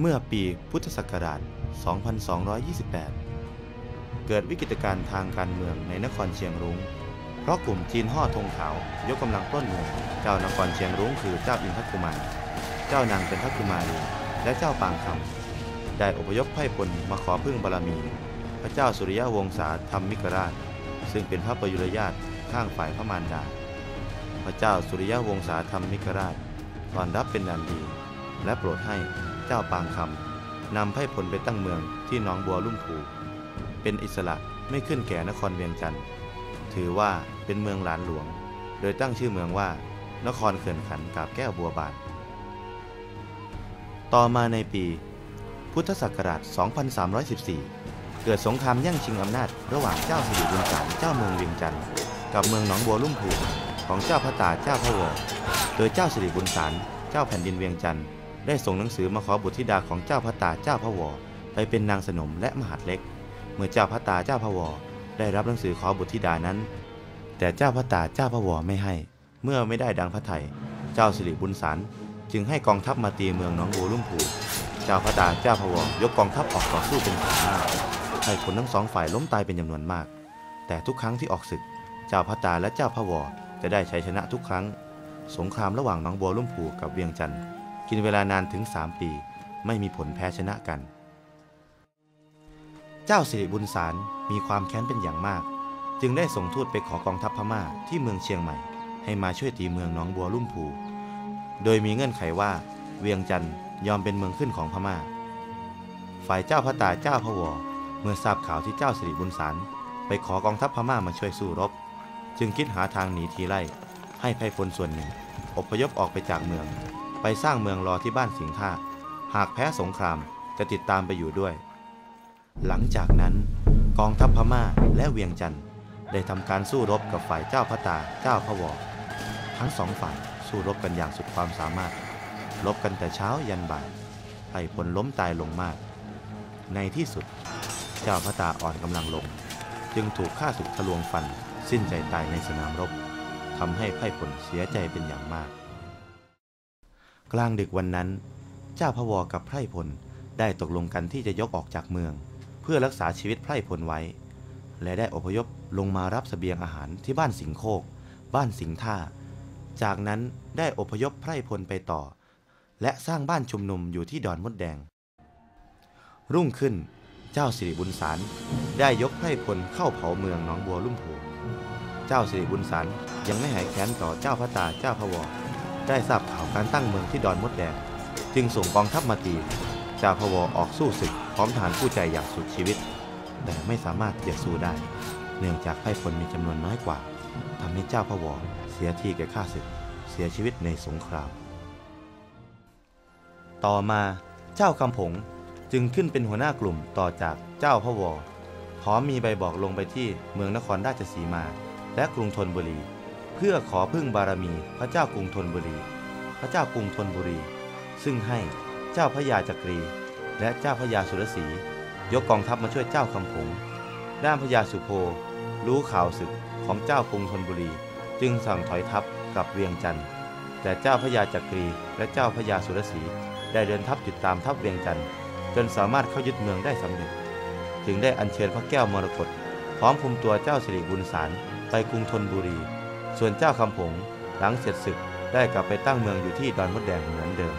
เมื่อปีพุทธศักราช 2228 เกิดวิกฤตการณ์ทางการเมืองในนครเชียงรุง้ง เพราะกลุ่มจีนห่อธงขาวยกกำลังปล้นเมืองเจ้านครเชียงรุ้งคือเจ้าอินทกุมาร เจ้านางเป็นทักุมารีและเจ้าปางคำได้อพยพไพร่พลมาขอพึ่งบารมี พระเจ้าสุริยวงศาธรรมิกราช ซึ่งเป็นพระประยุรญาติข้างฝ่ายพระมารดา พระเจ้าสุริยวงศาธรรมิกราชตอนรับเป็นอย่างดี และโปรดให้ เจ้าปางคำนำไพร่พลไปตั้งเมืองที่หนองบัวลุ่มผูเป็นอิสระไม่ขึ้นแก่นครเวียงจันทร์ถือว่าเป็นเมืองหลานหลวง โดยตั้งชื่อเมืองว่า นครเขื่อนขันกาบแก้วบัวบาน ต่อมาในปี พุทธศักราช 2314 เกิดสงครามแย่งชิงอำนาจ ระหว่างเจ้าสิริบุญสารเจ้าเมืองเวียงจันทร์กับเมืองหนองบัวลุ่มผูของเจ้าพระตาเจ้าพระวอโดยเจ้าสิริบุญสารเจ้าแผ่นดินเวียงจันทร์ ได้ส่งหนังสือมาขอบุตรธิดาของเจ้าพระตาเจ้าพระวอไปเป็นนางสนมและมหาดเล็ก เมื่อเจ้าพระตาเจ้าพระวอได้รับหนังสือขอบุตรธิดานั้น แต่เจ้าพระตาเจ้าพระวอไม่ให้ เมื่อไม่ได้ดังพระไทยเจ้าสิริบุญสารจึงให้กองทัพมาตีเมืองหนองบัวลุ่มผูเจ้าพระตาเจ้าพระวอยกกองทัพออกต่อสู้เป็นแถวหน้าให้ผลทั้งสองฝ่ายล้มตายเป็นจำนวนมาก แต่ทุกครั้งที่ออกศึก เจ้าพระตาและเจ้าพระวอจะได้ชัยชนะทุกครั้ง สงครามระหว่างหนองบัวลุ่มผูกับเวียงจันทร์ กินเวลานานถึง3ปี ไม่มีผลแพ้ชนะกัน เจ้าสิริบุญสารมีความแค้นเป็นอย่างมาก จึงได้ส่งทูตไปขอกองทัพพม่าที่เมืองเชียงใหม่ ให้มาช่วยตีเมืองหนองบัวลุ่มผูโดยมีเงื่อนไขว่า เวียงจันทร์ยอมเป็นเมืองขึ้นของพม่า ฝ่ายเจ้าพระตาเจ้าพระวอเมื่อทราบข่าวที่เจ้าสิริบุญสารไปขอกองทัพพม่ามาช่วยสู้รบ จึงคิดหาทางหนีทีไล่ให้ไพ่พลส่วนหนึ่งอพยพออกไปจากเมือง ไปสร้างเมืองรอที่บ้านสิงห์ท่าหากแพ้สงครามจะติดตามไปอยู่ด้วย หลังจากนั้นกองทัพพม่าและเวียงจันทร์ได้ทำการสู้รบกับฝ่ายเจ้าพระตาเจ้าพระวอทั้งสองฝ่ายสู้รบกันอย่างสุดความสามารถ รบกันแต่เช้ายันบ่ายไพร่พลล้มตายลงมาก ในที่สุด เจ้าพระตาอ่อนกำลังลง จึงถูกฆ่าศึกทะลวงฟัน สิ้นใจตายในสนามรบทำให้ไพ่พลเสียใจเป็นอย่างมาก กลางดึกวันนั้น เจ้าพวอกับไพร่พลได้ตกลงกันที่จะยกออกจากเมือง เพื่อรักษาชีวิตไพร่พลไว้ และได้อพยพลงมารับเสบียงอาหารที่บ้านสิงโคก บ้านสิงท่า จากนั้นได้อพยพไพร่พลไปต่อ และสร้างบ้านชุมนุมอยู่ที่ดอนมดแดง รุ่งขึ้นเจ้าสิริบุญสารได้ยกไพร่พลเข้าเผาเมืองหนองบัวลุ่มผูเจ้าสิริบุญสารยังไม่หายแค้นต่อเจ้าพระตาเจ้าพระวอ ได้ทราบข่าวการตั้งเมืองที่ดอนมดแดง จึงส่งกองทัพมาตีเจ้าพวอออกสู้ศึกพร้อมทหารผู้ใจอย่างสุดชีวิต แต่ไม่สามารถที่จะสู้ได้ เนื่องจากไพ่พลมีจำนวนน้อยกว่าทำให้เจ้าพวอเสียทีแก่ข้าศึก เสียชีวิตในสงคราม ต่อมาเจ้าคำผงจึงขึ้นเป็นหัวหน้ากลุ่มต่อจากเจ้าพวอพร้อมมีใบบอกลงไปที่เมืองนครราชสีมา และกรุงธนบุรี เพื่อขอพึ่งบารมีพระเจ้ากรุงธนบุรี พระเจ้ากรุงธนบุรี ซึ่งให้เจ้าพระยาจักรี และเจ้าพระยาสุรศรียกกองทัพมาช่วยเจ้าคำผงด้านพระยาสุโพรู้ข่าวศึกของเจ้ากรุงธนบุรี จึงสั่งถอยทัพกลับเวียงจันทร์แต่เจ้าพระยาจักรีและเจ้าพระยาสุรศรีได้เดินทัพติดตามทัพเวียงจันทร์จนสามารถเข้ายึดเมืองได้สำเร็จ จึงได้อัญเชิญพระแก้วมรกตพร้อมคุมตัวเจ้าสิริบุญสารไปกรุงธนบุรี ส่วนเจ้าคำผงหลังเสร็จศึกได้กลับไปตั้งเมืองอยู่ที่ดอนมดแดงเหมือนเดิม